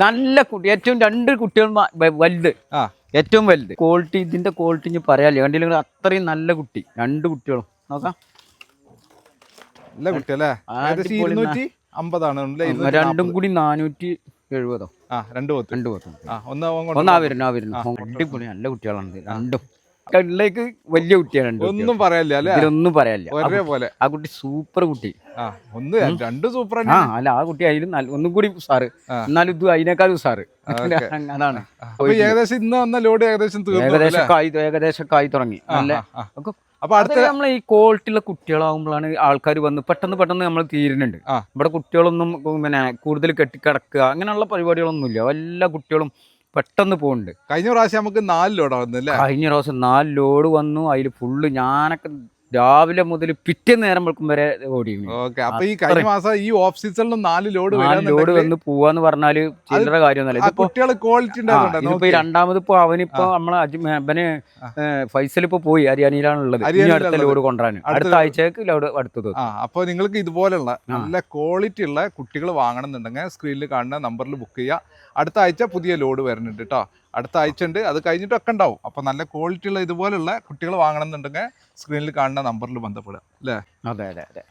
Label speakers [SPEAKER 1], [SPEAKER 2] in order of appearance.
[SPEAKER 1] നല്ല കുട്ടി ഏറ്റവും രണ്ട് കുട്ടികൾ വലുത്. ഏറ്റവും വലുത്. ക്വാളിറ്റി ഇതിന്റെ ക്വാളിറ്റി ഞാൻ പറയാല്ലേ കണ്ടില്ലെങ്കിൽ അത്രയും നല്ല കുട്ടി. രണ്ട് കുട്ടികളും. നോക്കാം.
[SPEAKER 2] നല്ല കുട്ടി അല്ലേ? അമ്പതാണ്?
[SPEAKER 1] രണ്ടും കൂടി നാനൂറ്റി എഴുപതോ.
[SPEAKER 2] ആ രണ്ട് പോത്ത്.
[SPEAKER 1] രണ്ട്
[SPEAKER 2] ഒന്നാ
[SPEAKER 1] വരുന്നു ആ വരുന്നു. അടിപൊളി നല്ല കുട്ടികളാണ് രണ്ടും. കണ്ണിലേക്ക് വലിയ കുട്ടിയാണ്.
[SPEAKER 2] ഒന്നും പറയാനില്ല അല്ലേ?
[SPEAKER 1] ഒന്നും പറയാനില്ല ആ
[SPEAKER 2] ഒരേ
[SPEAKER 1] കുട്ടി-
[SPEAKER 2] പോലെ
[SPEAKER 1] ആ കുട്ടി സൂപ്പർ കുട്ടി.
[SPEAKER 2] ഒന്ന് രണ്ട് സൂപ്പർ
[SPEAKER 1] ആ അല്ല ആ കുട്ടി അതിലും ഒന്നും കൂടി സാറ്. എന്നാലും ഇത് അതിനേക്കാളും സാറ് അതാണ്.
[SPEAKER 2] ഏകദേശം ഇന്ന് വന്ന ലോഡ് ഏകദേശം
[SPEAKER 1] ഏകദേശം കായ് ഏകദേശം കായ് തുടങ്ങി. നല്ല
[SPEAKER 2] അപ്പൊ അടുത്ത
[SPEAKER 1] നമ്മൾ നമ്മളെ ഈ ക്വാളിറ്റിയുള്ള കുട്ടികളാകുമ്പോഴാണ് ആൾക്കാർ വന്ന് പെട്ടെന്ന് പെട്ടെന്ന് നമ്മൾ തീരുന്നുണ്ട്. ഇവിടെ കുട്ടികളൊന്നും പിന്നെ കൂടുതൽ കെട്ടിക്കിടക്കുക അങ്ങനെയുള്ള പരിപാടികളൊന്നും ഇല്ല എല്ലാ കുട്ടികളും പെട്ടെന്ന് പോകുന്നുണ്ട്
[SPEAKER 2] കഴിഞ്ഞ പ്രാവശ്യം നമുക്ക് നാല് ലോഡ് വന്നില്ലേ
[SPEAKER 1] കഴിഞ്ഞ പ്രാവശ്യം നാല് ലോഡ് വന്നു. അതിൽ ഫുള്ള് ഞാനൊക്കെ രാവിലെ മുതൽ പിറ്റേ നേരം വെക്കും വരെ ഓടി
[SPEAKER 2] അപ്പൊ ഈ കഴിഞ്ഞ മാസം ഈ ഓഫ് സീസണിലും നാല് ലോഡ്
[SPEAKER 1] ലോഡ് വന്ന് പോവാന്ന് പറഞ്ഞാൽ ചില്ലറ കാര്യമൊന്നുമല്ല.
[SPEAKER 2] കുട്ടികൾ ക്വാളിറ്റി
[SPEAKER 1] ഇപ്പൊ രണ്ടാമത് ഇപ്പൊ അവനിപ്പോ നമ്മളെ അവന് ഫൈസൽ ഇപ്പൊ പോയി ഹരിയാനയിലാണ് ഉള്ളത് ഇനി അടുത്ത ലോഡ് കൊണ്ടുവരാൻ അടുത്ത ആഴ്ചക്ക് ലോഡ് അടുത്തത്
[SPEAKER 2] അപ്പൊ നിങ്ങൾക്ക് ഇതുപോലെയുള്ള നല്ല ക്വാളിറ്റി ഉള്ള കുട്ടികൾ വാങ്ങണമെന്നുണ്ടെങ്കിൽ സ്ക്രീനിൽ കാണുന്ന നമ്പറിൽ ബുക്ക് ചെയ്യുക. അടുത്ത ആഴ്ച പുതിയ ലോഡ് വരുന്നുണ്ട് കേട്ടോ അടുത്ത ആഴ്ച ഉണ്ട്. അത് കഴിഞ്ഞിട്ടൊക്കെ ഉണ്ടാവും. അപ്പൊ നല്ല ക്വാളിറ്റി ഉള്ള ഇതുപോലുള്ള കുട്ടികൾ വാങ്ങണമെന്നുണ്ടെങ്കിൽ സ്ക്രീനിൽ കാണുന്ന നമ്പറിൽ ബന്ധപ്പെടുക അല്ലേ?
[SPEAKER 1] അതെ അതെ അതെ.